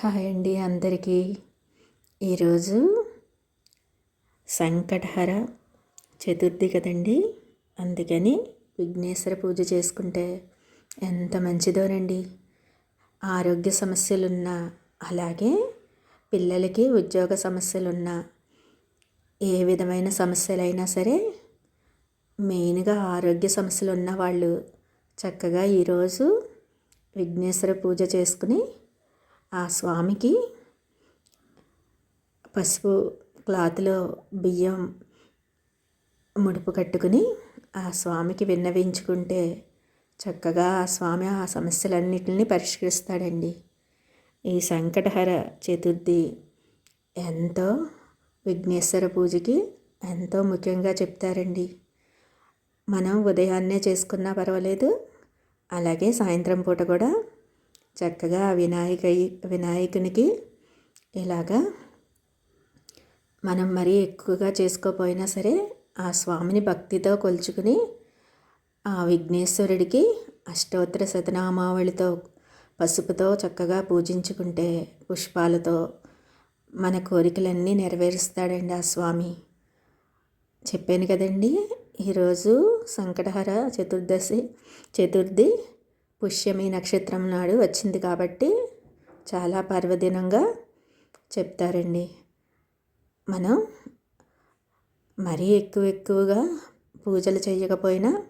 Hi అండి అందరికీ. ఈరోజు సంకటహర చతుర్థి కదండి. అందుకని విఘ్నేశ్వర పూజ చేసుకుంటే ఎంత మంచిదోనండి. ఆరోగ్య సమస్యలున్నా అలాగే పిల్లలకి ఉద్యోగ సమస్యలున్నా ఏ విధమైన సమస్యలైనా సరే మెయిన్గా ఆరోగ్య సమస్యలు ఉన్న వాళ్ళు చక్కగా ఈరోజు విఘ్నేశ్వర పూజ చేసుకుని ఆ స్వామికి పసుపు క్లాత్లో బియ్యం ముడుపు కట్టుకుని ఆ స్వామికి విన్నవించుకుంటే చక్కగా ఆ స్వామి ఆ సమస్యలన్నిటిని పరిష్కరిస్తాడండి. ఈ సంకటహర చతుర్థి ఎంతో విఘ్నేశ్వర పూజకి ఎంతో ముఖ్యంగా చెప్తారండి. మనం ఉదయాన్నే చేసుకున్నా పర్వాలేదు అలాగే సాయంత్రం పూట కూడా చక్కగా వినాయక వినాయకునికి ఇలాగా మనం మరీ ఎక్కువగా చేసుకోపోయినా సరే ఆ స్వామిని భక్తితో కొలుచుకుని ఆ విఘ్నేశ్వరుడికి అష్టోత్తర శతనామావళితో పసుపుతో చక్కగా పూజించుకుంటే పుష్పాలతో మన కోరికలన్నీ నెరవేరుస్తాడండి ఆ స్వామి. చెప్పాను కదండి ఈరోజు సంకటహర చతుర్దశి చతుర్థి పుష్యమి నక్షత్రం నాడు వచ్చింది కాబట్టి చాలా పర్వదినంగా చెప్తారండి. మనం మరీ ఎక్కువ ఎక్కువగా పూజలు చేయకపోయినా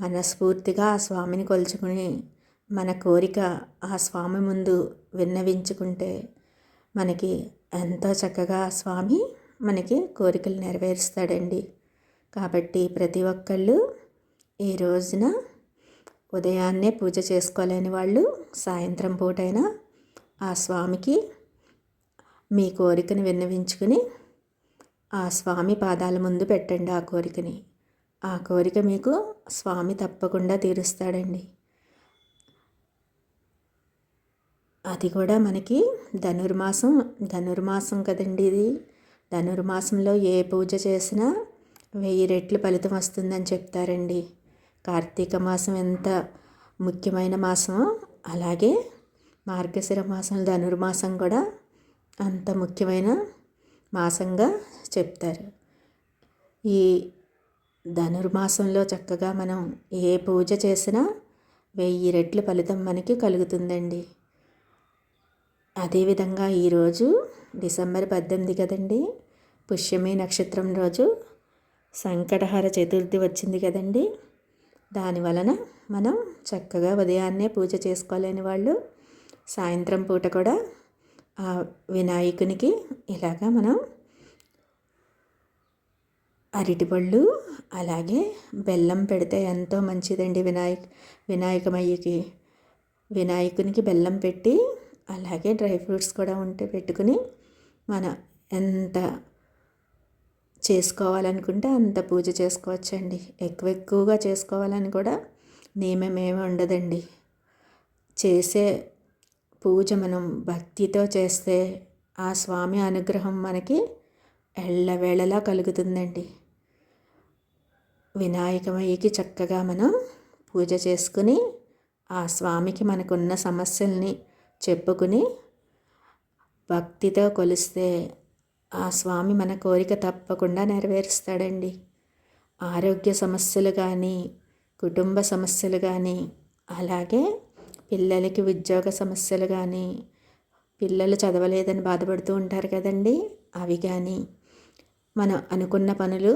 మనస్ఫూర్తిగా ఆ స్వామిని కొలుచుకుని మన కోరిక ఆ స్వామి ముందు విన్నవించుకుంటే మనకి ఎంతో చక్కగా ఆ స్వామి మనకి కోరికలు నెరవేరుస్తాడండి. కాబట్టి ప్రతి ఒక్కళ్ళు ఈ రోజున ఉదయాన్నే పూజ చేసుకోలేని వాళ్ళు సాయంత్రం పూటైనా ఆ స్వామికి మీ కోరికను విన్నవించుకుని ఆ స్వామి పాదాల ముందు పెట్టండి ఆ కోరికని. ఆ కోరిక మీకు స్వామి తప్పకుండా తీరుస్తాడండి. అది కూడా మనకి ధనుర్మాసం ధనుర్మాసం కదండి ఇది. ధనుర్మాసంలో ఏ పూజ చేసినా వెయ్యి రెట్లు ఫలితం వస్తుందని చెప్తారండి. కార్తీక మాసం ఎంత ముఖ్యమైన మాసమో అలాగే మార్గశిర మాసం ధనుర్మాసం కూడా అంత ముఖ్యమైన మాసంగా చెప్తారు. ఈ ధనుర్మాసంలో చక్కగా మనం ఏ పూజ చేసినా వెయ్యి రెట్ల ఫలితం మనకి కలుగుతుందండి. అదేవిధంగా ఈరోజు డిసెంబర్ పద్దెనిమిది కదండి పుష్యమి నక్షత్రం రోజు సంకటహర చతుర్థి వచ్చింది కదండి దాని వలన మనం చక్కగా ఉదయాన్నే పూజ చేసుకోలేని వాళ్ళు సాయంత్రం పూట కూడా ఆ వినాయకునికి ఇలాగా మనం అరటిపళ్ళు అలాగే బెల్లం పెడితే ఎంతో మంచిదండి వినాయక్ వినాయకమయ్యకి. వినాయకునికి బెల్లం పెట్టి అలాగే డ్రై ఫ్రూట్స్ కూడా ఉంటే పెట్టుకుని మన ఎంత చేసుకోవాలనుకుంటే అంత పూజ చేసుకోవచ్చండి. ఎక్కువ ఎక్కువగా చేసుకోవాలని కూడా నియమమేమి ఉండదండి. చేసే పూజ మనం భక్తితో చేస్తే ఆ స్వామి అనుగ్రహం మనకి ఎళ్ళవేళలా కలుగుతుందండి. వినాయకమయ్యకి చక్కగా మనం పూజ చేసుకుని ఆ స్వామికి మనకున్న సమస్యల్ని చెప్పుకుని భక్తితో కొలిస్తే ఆ స్వామి మన కోరిక తప్పకుండా నెరవేరుస్తాడండి. ఆరోగ్య సమస్యలు కానీ కుటుంబ సమస్యలు కానీ అలాగే పిల్లలకి ఉద్యోగ సమస్యలు కానీ పిల్లలు చదవలేదని బాధపడుతూ ఉంటారు కదండి. అవి కానీ మనం అనుకున్న పనులు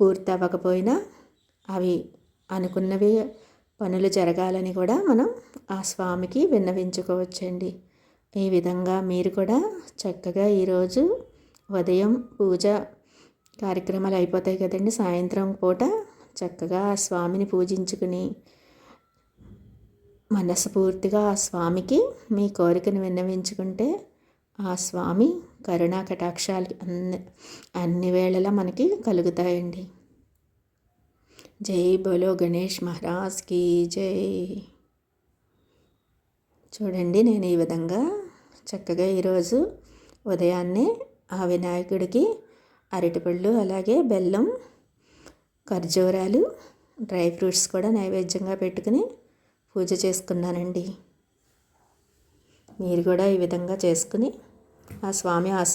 పూర్తి అవ్వకపోయినా అవి అనుకున్నవి పనులు జరగాలని కూడా మనం ఆ స్వామికి విన్నవించుకోవచ్చండి. ఈ విధంగా మీరు కూడా చక్కగా ఈరోజు ఉదయం పూజ కార్యక్రమాలు అయిపోతాయి కదండి. సాయంత్రం పూట చక్కగా ఆ స్వామిని పూజించుకుని మనస్ఫూర్తిగా ఆ స్వామికి మీ కోరికను విన్నవించుకుంటే ఆ స్వామి కరుణా కటాక్షాలు అన్ని అన్ని వేళలా మనకి కలుగుతాయండి. జై బోలో గణేష్ మహారాజ్కి జై. చూడండి నేను ఈ విధంగా చక్కగా ఈరోజు ఉదయాన్నే ఆ వినాయకుడికి అరటిపళ్ళు అలాగే బెల్లం ఖర్జూరాలు డ్రై ఫ్రూట్స్ కూడా నైవేద్యంగా పెట్టుకుని పూజ చేసుకున్నానండి. మీరు కూడా ఈ విధంగా చేసుకుని ఆ స్వామి ఆశీ